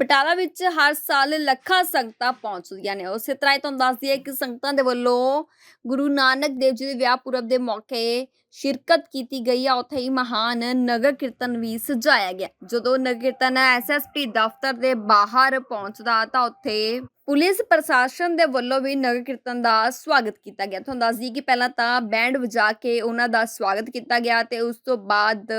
ਬਟਾਲਾ ਵਿੱਚ ਹਰ ਸਾਲ ਲੱਖਾਂ ਸੰਗਤਾਂ ਪਹੁੰਚਦੀਆਂ ਨੇ। ਉਸੇ ਤਰ੍ਹਾਂ ਹੀ ਤੁਹਾਨੂੰ ਦੱਸ ਦਈਏ ਕਿ ਸੰਗਤਾਂ ਦੇ ਵੱਲੋਂ ਗੁਰੂ ਨਾਨਕ ਦੇਵ ਜੀ ਦੇ ਵਿਆਹ ਪੁਰਬ ਦੇ ਮੌਕੇ ਸ਼ਿਰਕਤ ਕੀਤੀ ਗਈ ਆ। ਉੱਥੇ ਹੀ ਮਹਾਨ ਨਗਰ ਕੀਰਤਨ ਵੀ ਸਜਾਇਆ ਗਿਆ। ਜਦੋਂ ਨਗਰ ਕੀਰਤਨ ਐਸਐਸਪੀ ਦਫ਼ਤਰ ਦੇ ਬਾਹਰ ਪਹੁੰਚਦਾ ਤਾਂ ਉੱਥੇ ਪੁਲਿਸ ਪ੍ਰਸ਼ਾਸਨ ਦੇ ਵੱਲੋਂ ਵੀ ਨਗਰ ਕੀਰਤਨ ਦਾ ਸਵਾਗਤ ਕੀਤਾ ਗਿਆ। ਤੁਹਾਨੂੰ ਦੱਸ ਦਈਏ ਕਿ ਪਹਿਲਾਂ ਤਾਂ ਬੈਂਡ ਵਜਾ ਕੇ ਉਹਨਾਂ ਦਾ ਸਵਾਗਤ ਕੀਤਾ ਗਿਆ ਤੇ ਉਸ ਤੋਂ ਬਾਅਦ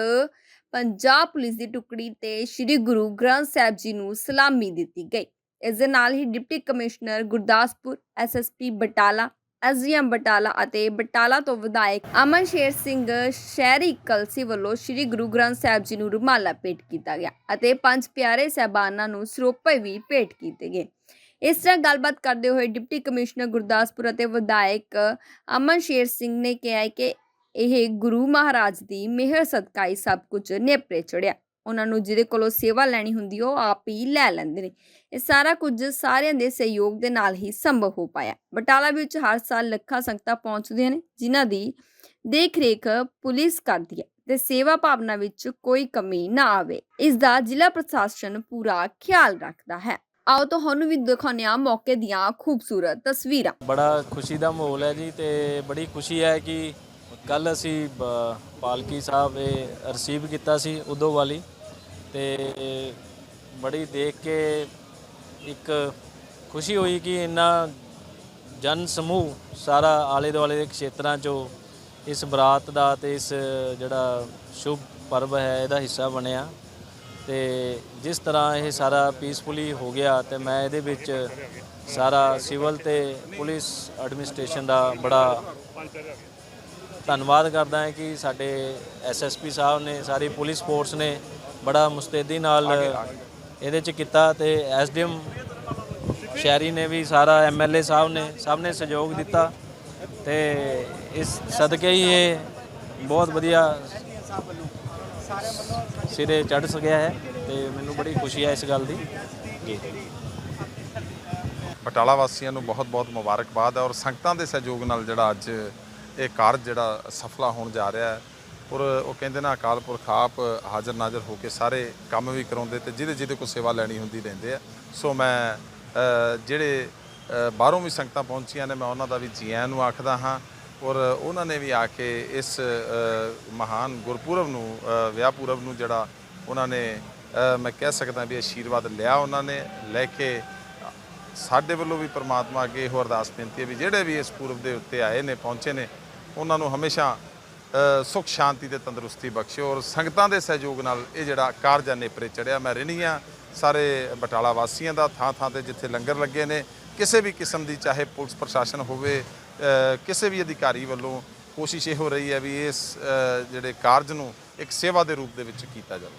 ਪੰਜਾਬ ਪੁਲਿਸ ਦੀ ਟੁਕੜੀ ਤੇ ਸ੍ਰੀ ਗੁਰੂ ਗ੍ਰੰਥ ਸਾਹਿਬ ਜੀ ਨੂੰ ਸਲਾਮੀ ਦਿੱਤੀ ਗਈ। ਇਸ ਦੇ ਨਾਲ ਹੀ deputy commissioner Gurdaspur SSP Batala SDM Batala ਅਤੇ ਬਟਾਲਾ ਤੋਂ ਵਿਧਾਇਕ ਅਮਨ ਸ਼ੇਰ ਸਿੰਘ ਸ਼ਹਿਰੀ ਕਲਸੀ ਵੱਲੋਂ ਸ੍ਰੀ ਗੁਰੂ ਗ੍ਰੰਥ ਸਾਹਿਬ ਜੀ ਨੂੰ ਰੁਮਾਲਾ ਭੇਟ ਕੀਤਾ ਗਿਆ ਅਤੇ ਪੰਜ ਪਿਆਰੇ ਸਹਿਬਾਨਾਂ ਨੂੰ ਸਰੋਪੇ ਵੀ ਭੇਟ ਕੀਤੇ ਗਏ। ਇਸ ਤਰ੍ਹਾਂ ਗੱਲਬਾਤ ਕਰਦੇ ਹੋਏ ਡਿਪਟੀ ਕਮਿਸ਼ਨਰ ਗੁਰਦਾਸਪੁਰ ਅਤੇ ਵਿਧਾਇਕ ਅਮਨ ਸ਼ੇਰ ਸਿੰਘ ਨੇ ਕਿਹਾ ਕਿ ਇਹ ਗੁਰੂ ਮਹਾਰਾਜ ਦੀ ਮਿਹਰ ਸਦਕਾ ਹੀ ਸਭ ਕੁਝ ਨੇਪਰੇ ਚੜਿਆ। ਉਹਨਾਂ ਨੂੰ ਜਿਹਦੇ ਕੋਲੋਂ ਸੇਵਾ ਲੈਣੀ ਹੁੰਦੀ, ਉਹ ਆਪ ਹੀ ਲੈ ਲੈਂਦੇ ਨੇ। ਇਹ ਸਾਰਾ ਕੁਝ ਸਾਰਿਆਂ ਦੇ ਸਹਿਯੋਗ ਦੇ ਨਾਲ ਹੀ ਸੰਭਵ ਹੋ ਪਾਇਆ। ਬਟਾਲਾ ਵਿੱਚ ਹਰ ਸਾਲ ਲੱਖਾਂ ਸੰਗਤਾਂ ਪਹੁੰਚਦੀਆਂ ਨੇ, ਜਿਨ੍ਹਾਂ ਦੀ ਦੇਖ ਰੇਖ ਪੁਲਿਸ ਕਰਦੀ ਹੈ ਤੇ ਸੇਵਾ ਭਾਵਨਾ ਵਿੱਚ ਕੋਈ ਕਮੀ ਨਾ ਆਵੇ। ਇਸ ਦਾ ਜ਼ਿਲ੍ਹਾ ਪ੍ਰਸ਼ਾਸਨ ਪੂਰਾ ਖਿਆਲ ਰੱਖਦਾ ਹੈ। ਆਓ ਤੁਹਾਨੂੰ ਵੀ ਦਿਖਾਉਂਦੇ ਆ ਮੌਕੇ ਦੀਆਂ ਖੂਬਸੂਰਤ ਤਸਵੀਰਾਂ। ਬੜਾ ਖੁਸ਼ੀ ਦਾ ਮਾਹੌਲ ਹੈ ਜੀ ਤੇ ਬੜੀ ਖੁਸ਼ੀ ਹੈ ਕਿ ਕੱਲ ਅਸੀਂ ਬ- ਪਾਲਕੀ ਸਾਹਿਬ ਇਹ ਰਿਸੀਵ ਕੀਤਾ ਸੀ ਉਦੋਂ ਵਾਲੀ ਤੇ ਬੜੀ ਦੇਖ ਕੇ ਇੱਕ ਖੁਸ਼ੀ ਹੋਈ ਕਿ ਇੰਨਾ ਜਨ ਸਮੂਹ ਸਾਰਾ ਆਲੇ ਦੁਆਲੇ ਦੇ ਖੇਤਰਾਂ ਚੋਂ ਇਸ ਬਰਾਤ ਦਾ ਤੇ ਇਸ ਜਿਹੜਾ ਸ਼ੁਭ ਪਰਬ ਹੈ, ਇਹਦਾ ਹਿੱਸਾ ਬਣਿਆ ਤੇ ਜਿਸ ਤਰ੍ਹਾਂ ਇਹ ਸਾਰਾ ਪੀਸਫੁਲੀ ਹੋ ਗਿਆ ਤੇ ਮੈਂ ਇਹਦੇ ਵਿੱਚ ਸਾਰਾ ਸਿਵਲ ਤੇ ਪੁਲਿਸ ਐਡਮਿਨਿਸਟ੍ਰੇਸ਼ਨ ਦਾ ਬੜਾ ਧੰਨਵਾਦ ਕਰਦਾ ਹਾਂ ਕਿ ਸਾਡੇ ਐਸਐਸਪੀ ਸਾਹਿਬ ਨੇ ਸਾਰੀ ਪੁਲਿਸ ਫੋਰਸ ਨੇ ਬੜਾ ਮੁਸਤੈਦੀ ਨਾਲ ਇਹਦੇ ਚ ਕੀਤਾ ਤੇ ਐਸਡੀਐਮ ਸ਼ਹਿਰੀ ਨੇ ਵੀ ਸਾਰਾ ਐਮਐਲਏ ਸਾਹਿਬ ਨੇ ਸਭ ਨੇ ਸਹਿਯੋਗ ਦਿੱਤਾ ਤੇ ਇਸ ਸਦਕੇ ਹੀ ਇਹ ਬਹੁਤ ਵਧੀਆ ਸਿਰੇ ਚੜ੍ਹ ਸਕਿਆ ਹੈ ਤੇ ਮੈਨੂੰ ਬੜੀ ਖੁਸ਼ੀ ਹੈ ਇਸ ਗੱਲ ਦੀ। ਜੀ ਬਟਾਲਾ ਵਾਸੀਆਂ ਨੂੰ ਬਹੁਤ-ਬਹੁਤ ਮੁਬਾਰਕਬਾਦ ਹੈ ਔਰ ਸੰਗਤਾਂ ਦੇ ਸਹਿਯੋਗ ਨਾਲ ਜਿਹੜਾ ਅੱਜ ਇਹ ਕਾਰਜ ਜਿਹੜਾ ਸਫਲਾ ਹੋਣ ਜਾ ਰਿਹਾ ਹੈ ਔਰ ਉਹ ਕਹਿੰਦੇ ਨਾ ਅਕਾਲ ਪੁਰਖ ਆਪ ਹਾਜ਼ਰ ਨਾਜ਼ਰ ਹੋ ਕੇ ਸਾਰੇ ਕੰਮ ਵੀ ਕਰਾਉਂਦੇ ਤੇ ਜਿਹਦੇ ਜਿਹਦੇ ਕੋਈ ਸੇਵਾ ਲੈਣੀ ਹੁੰਦੀ ਲੈਂਦੇ ਆ। ਸੋ ਮੈਂ ਜਿਹੜੇ ਬਾਹਰੋਂ ਵੀ ਸੰਗਤਾਂ ਪਹੁੰਚੀਆਂ ਨੇ ਮੈਂ ਉਹਨਾਂ ਦਾ ਵੀ ਜੀ ਆਇਆਂ ਨੂੰ ਆਖਦਾ ਹਾਂ ਔਰ ਉਹਨਾਂ ਨੇ ਵੀ ਆ ਕੇ ਇਸ ਮਹਾਨ ਗੁਰਪੁਰਬ ਨੂੰ ਅ, ਵਿਆਹ ਪੁਰਬ ਨੂੰ ਜਿਹੜਾ ਉਹਨਾਂ ਨੇ ਮੈਂ ਕਹਿ ਸਕਦਾ ਵੀ ਆਸ਼ੀਰਵਾਦ ਲਿਆ ਉਹਨਾਂ ਨੇ ਲੈ ਕੇ ਸਾਡੇ ਵੱਲੋਂ ਵੀ ਪ੍ਰਮਾਤਮਾ ਅੱਗੇ ਇਹੋ ਅਰਦਾਸ ਬੇਨਤੀ ਹੈ ਵੀ ਜਿਹੜੇ ਵੀ ਇਸ ਪੁਰਬ ਦੇ ਉੱਤੇ ਆਏ ਨੇ ਪਹੁੰਚੇ ਨੇ ਉਹਨਾਂ ਨੂੰ ਹਮੇਸ਼ਾ ਅ, ਸੁਖ ਸ਼ਾਂਤੀ ਤੇ ਤੰਦਰੁਸਤੀ ਬਖਸ਼ੇ ਔਰ ਸੰਗਤਾਂ ਦੇ ਸਹਿਯੋਗ ਨਾਲ ਇਹ ਜਿਹੜਾ ਕਾਰਜ ਆ ਨੇਪਰੇ ਚੜਿਆ। ਮੈਂ ਰਿਣੀਆਂ ਸਾਰੇ ਬਟਾਲਾ ਵਾਸੀਆਂ ਦਾ ਥਾਂ ਥਾਂ ਤੇ ਜਿੱਥੇ ਲੰਗਰ ਲੱਗੇ ਨੇ ਕਿਸੇ ਵੀ ਕਿਸਮ ਦੀ ਚਾਹੇ ਪੁਲਿਸ ਪ੍ਰਸ਼ਾਸਨ ਹੋਵੇ ਕਿਸੇ ਵੀ ਅਧਿਕਾਰੀ ਵੱਲੋਂ ਕੋਸ਼ਿਸ਼ ਇਹ ਹੋ ਰਹੀ ਹੈ ਵੀ ਇਸ ਜਿਹੜੇ ਕਾਰਜ ਨੂੰ ਇੱਕ ਸੇਵਾ ਦੇ ਰੂਪ ਦੇ ਵਿੱਚ ਕੀਤਾ ਜਾਵੇ।